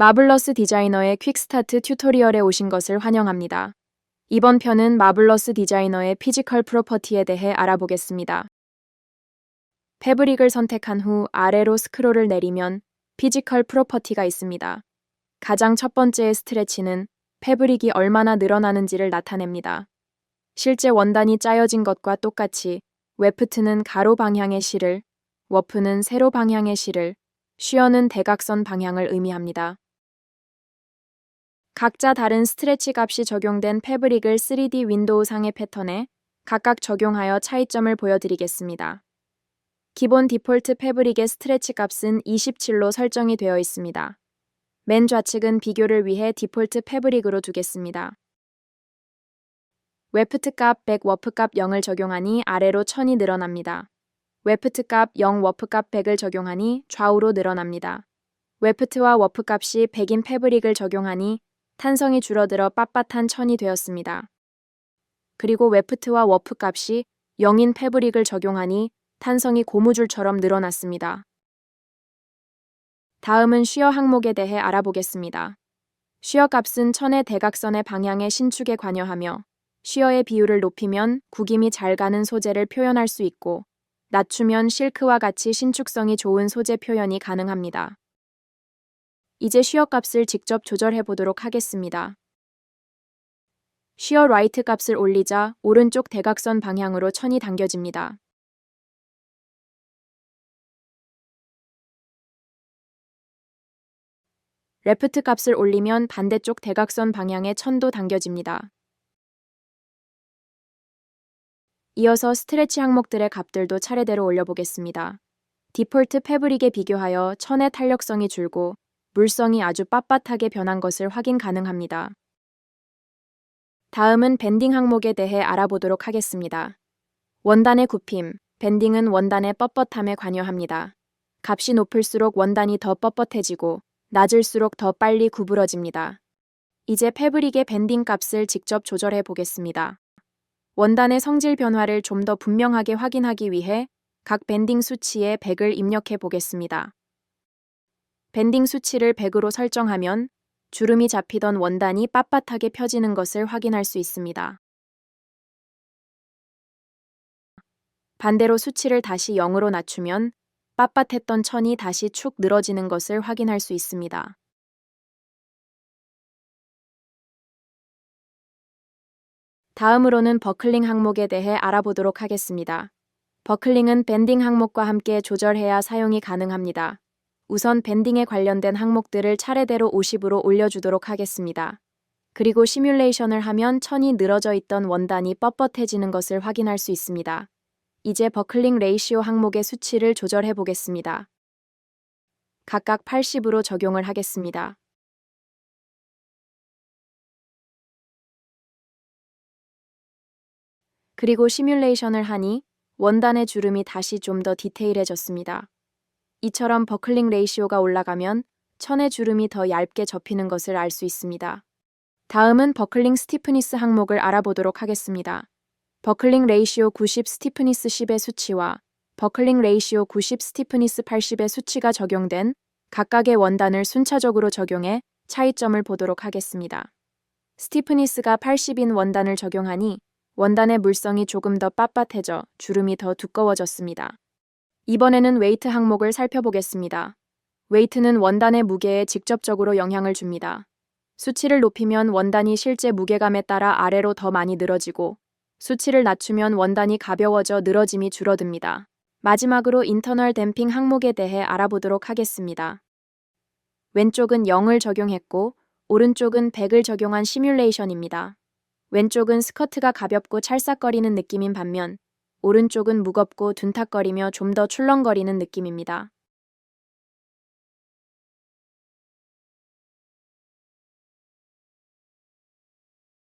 마블러스 디자이너의 퀵스타트 튜토리얼에 오신 것을 환영합니다. 이번 편은 마블러스 디자이너의 피지컬 프로퍼티에 대해 알아보겠습니다. 패브릭을 선택한 후 아래로 스크롤을 내리면 피지컬 프로퍼티가 있습니다. 가장 첫 번째의 스트레치는 패브릭이 얼마나 늘어나는지를 나타냅니다. 실제 원단이 짜여진 것과 똑같이 웨프트는 가로 방향의 실을, 워프는 세로 방향의 실을, 쉬어는 대각선 방향을 의미합니다. 각자 다른 스트레치 값이 적용된 패브릭을 3D 윈도우 상의 패턴에 각각 적용하여 차이점을 보여드리겠습니다. 기본 디폴트 패브릭의 스트레치 값은 27로 설정이 되어 있습니다. 맨 좌측은 비교를 위해 디폴트 패브릭으로 두겠습니다. 웨프트 값 100, 워프 값 0을 적용하니 아래로 1000이 늘어납니다. 웨프트 값 0, 워프 값 100을 적용하니 좌우로 늘어납니다. 웨프트와 워프 값이 100인 패브릭을 적용하니 탄성이 줄어들어 빳빳한 천이 되었습니다. 그리고 웨프트와 워프 값이 0인 패브릭을 적용하니 탄성이 고무줄처럼 늘어났습니다. 다음은 쉬어 항목에 대해 알아보겠습니다. 쉬어 값은 천의 대각선의 방향의 신축에 관여하며 쉬어의 비율을 높이면 구김이 잘 가는 소재를 표현할 수 있고 낮추면 실크와 같이 신축성이 좋은 소재 표현이 가능합니다. 이제 쉬어 값을 직접 조절해 보도록 하겠습니다. 쉬어 라이트 값을 올리자 오른쪽 대각선 방향으로 천이 당겨집니다. 레프트 값을 올리면 반대쪽 대각선 방향에 천도 당겨집니다. 이어서 스트레치 항목들의 값들도 차례대로 올려보겠습니다. 디폴트 패브릭에 비교하여 천의 탄력성이 줄고 물성이 아주 빳빳하게 변한 것을 확인 가능합니다. 다음은 밴딩 항목에 대해 알아보도록 하겠습니다. 원단의 굽힘, 밴딩은 원단의 뻣뻣함에 관여합니다. 값이 높을수록 원단이 더 뻣뻣해지고 낮을수록 더 빨리 구부러집니다. 이제 패브릭의 밴딩 값을 직접 조절해 보겠습니다. 원단의 성질 변화를 좀 더 분명하게 확인하기 위해 각 밴딩 수치에 100을 입력해 보겠습니다. 밴딩 수치를 100으로 설정하면 주름이 잡히던 원단이 빳빳하게 펴지는 것을 확인할 수 있습니다. 반대로 수치를 다시 0으로 낮추면 빳빳했던 천이 다시 축 늘어지는 것을 확인할 수 있습니다. 다음으로는 버클링 항목에 대해 알아보도록 하겠습니다. 버클링은 밴딩 항목과 함께 조절해야 사용이 가능합니다. 우선 밴딩에 관련된 항목들을 차례대로 50으로 올려주도록 하겠습니다. 그리고 시뮬레이션을 하면 천이 늘어져 있던 원단이 뻣뻣해지는 것을 확인할 수 있습니다. 이제 버클링 레이시오 항목의 수치를 조절해 보겠습니다. 각각 80으로 적용을 하겠습니다. 그리고 시뮬레이션을 하니 원단의 주름이 다시 좀 더 디테일해졌습니다. 이처럼 버클링 레이시오가 올라가면 천의 주름이 더 얇게 접히는 것을 알 수 있습니다. 다음은 버클링 스티프니스 항목을 알아보도록 하겠습니다. 버클링 레이시오 90 스티프니스 10의 수치와 버클링 레이시오 90 스티프니스 80의 수치가 적용된 각각의 원단을 순차적으로 적용해 차이점을 보도록 하겠습니다. 스티프니스가 80인 원단을 적용하니 원단의 물성이 조금 더 빳빳해져 주름이 더 두꺼워졌습니다. 이번에는 웨이트 항목을 살펴보겠습니다. 웨이트는 원단의 무게에 직접적으로 영향을 줍니다. 수치를 높이면 원단이 실제 무게감에 따라 아래로 더 많이 늘어지고 수치를 낮추면 원단이 가벼워져 늘어짐이 줄어듭니다. 마지막으로 인터널 댐핑 항목에 대해 알아보도록 하겠습니다. 왼쪽은 0을 적용했고 오른쪽은 100을 적용한 시뮬레이션입니다. 왼쪽은 스커트가 가볍고 찰싹거리는 느낌인 반면 오른쪽은 무겁고 둔탁거리며 좀 더 출렁거리는 느낌입니다.